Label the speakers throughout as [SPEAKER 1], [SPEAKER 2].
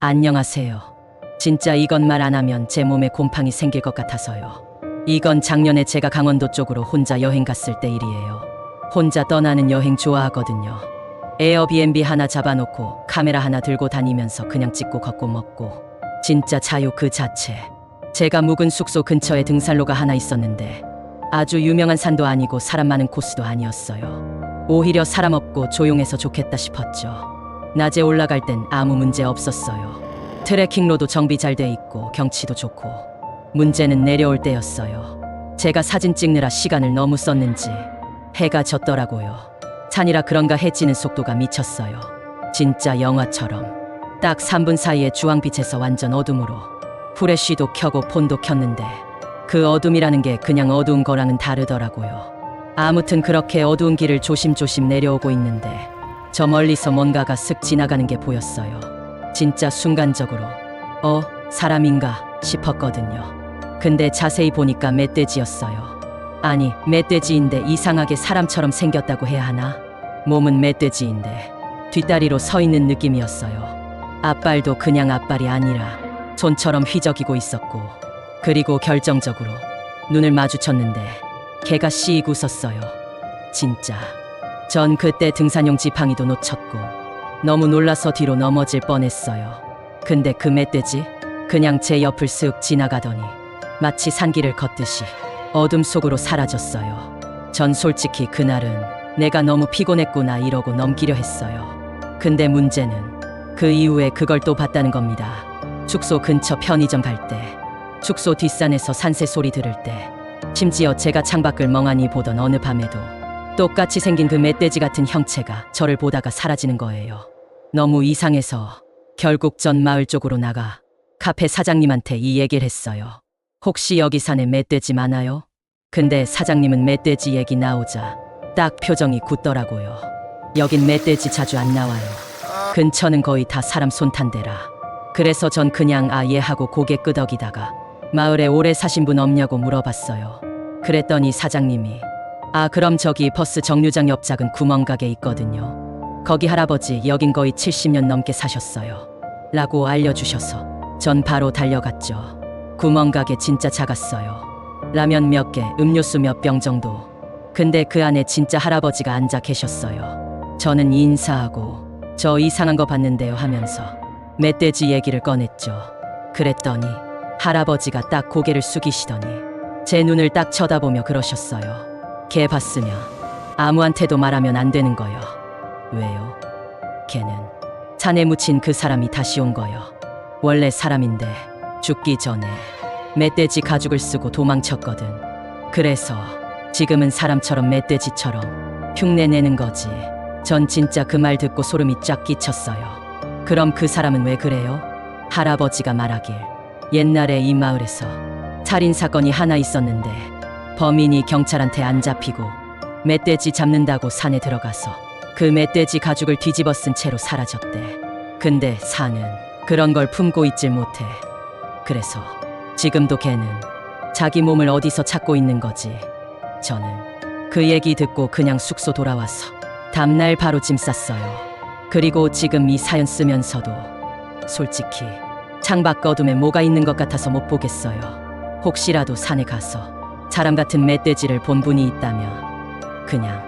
[SPEAKER 1] 안녕하세요. 진짜 말안 하면 제 몸에 곰팡이 생길 것 같아서요. 이건 작년에 제가 강원도 쪽으로 혼자 여행 갔을 때 일이에요. 혼자 떠나는 여행 좋아하거든요. 에어비앤비 하나 잡아놓고 카메라 하나 들고 다니면서 그냥 찍고 걷고 먹고 진짜 자유 그 자체. 제가 묵은 숙소 근처에 등산로가 하나 있었는데 아주 유명한 산도 아니고 사람 많은 코스도 아니었어요. 오히려 사람 없고 조용해서 좋겠다 싶었죠. 낮에 올라갈 땐 아무 문제 없었어요. 트레킹로도 정비 잘 돼 있고 경치도 좋고 문제는 내려올 때였어요. 제가 사진 찍느라 시간을 너무 썼는지 해가 졌더라고요. 산이라 그런가 해 지는 속도가 미쳤어요. 진짜 영화처럼 딱 3분 사이에 주황빛에서 완전 어둠으로 후레쉬도 켜고 폰도 켰는데 그 어둠이라는 게 그냥 어두운 거랑은 다르더라고요. 아무튼 그렇게 어두운 길을 조심조심 내려오고 있는데 저 멀리서 뭔가가 쓱 지나가는 게 보였어요. 진짜 순간적으로 어 사람인가 싶었거든요. 근데 자세히 보니까 멧돼지였어요. 아니 멧돼지인데 이상하게 사람처럼 생겼다고 해야 하나? 몸은 멧돼지인데 뒷다리로 서 있는 느낌이었어요. 앞발도 그냥 앞발이 아니라 손처럼 휘저기고 있었고 그리고 결정적으로 눈을 마주쳤는데 개가 씩 웃었어요. 진짜 전 그때 등산용 지팡이도 놓쳤고 너무 놀라서 뒤로 넘어질 뻔했어요. 근데 그 멧돼지 그냥 제 옆을 쓱 지나가더니 마치 산길을 걷듯이 어둠 속으로 사라졌어요. 전 솔직히 그날은 내가 너무 피곤했구나 이러고 넘기려 했어요. 근데 문제는 그 이후에 그걸 또 봤다는 겁니다. 축소 근처 편의점 갈 때, 축소 뒷산에서 산새 소리 들을 때, 심지어 제가 창밖을 멍하니 보던 어느 밤에도 똑같이 생긴 그 멧돼지 같은 형체가 저를 보다가 사라지는 거예요. 너무 이상해서 결국 전 마을 쪽으로 나가 카페 사장님한테 이 얘기를 했어요. 혹시 여기 산에 멧돼지 많아요? 근데 사장님은 멧돼지 얘기 나오자 딱 표정이 굳더라고요. 여긴 멧돼지 자주 안 나와요. 근처는 거의 다 사람 손탄데라. 그래서 전 그냥 아 예 하고 고개 끄덕이다가 마을에 오래 사신 분 없냐고 물어봤어요. 그랬더니 사장님이 아 그럼 저기 버스 정류장 옆 작은 구멍가게 있거든요. 거기 할아버지 여긴 거의 70년 넘게 사셨어요. 라고 알려주셔서 전 바로 달려갔죠. 구멍가게 진짜 작았어요. 라면 몇 개, 음료수 몇 병 정도. 근데 그 안에 진짜 할아버지가 앉아 계셨어요. 저는 인사하고 저 이상한 거 봤는데요 하면서 멧돼지 얘기를 꺼냈죠. 그랬더니 할아버지가 딱 고개를 숙이시더니 제 눈을 딱 쳐다보며 그러셨어요. 걔 봤으면 아무한테도 말하면 안 되는 거요. 왜요? 걔는 산에 묻힌 그 사람이 다시 온 거요. 원래 사람인데 죽기 전에 멧돼지 가죽을 쓰고 도망쳤거든. 그래서 지금은 사람처럼 멧돼지처럼 흉내 내는 거지. 전 진짜 그 말 듣고 소름이 쫙 끼쳤어요. 그럼 그 사람은 왜 그래요? 할아버지가 말하길 옛날에 이 마을에서 살인 사건이 하나 있었는데 범인이 경찰한테 안 잡히고 멧돼지 잡는다고 산에 들어가서 그 멧돼지 가죽을 뒤집어 쓴 채로 사라졌대. 근데 산은 그런 걸 품고 있질 못해. 그래서 지금도 걔는 자기 몸을 어디서 찾고 있는 거지. 저는 그 얘기 듣고 그냥 숙소 돌아와서 다음날 바로 짐 쌌어요. 그리고 지금 이 사연 쓰면서도 솔직히 창밖 어둠에 뭐가 있는 것 같아서 못 보겠어요. 혹시라도 산에 가서 사람 같은 멧돼지를 본 분이 있다면 그냥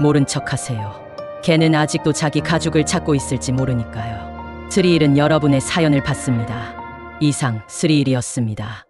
[SPEAKER 1] 모른 척 하세요. 걔는 아직도 자기 가죽을 찾고 있을지 모르니까요. 스리일은 여러분의 사연을 받습니다. 이상 스리일이었습니다.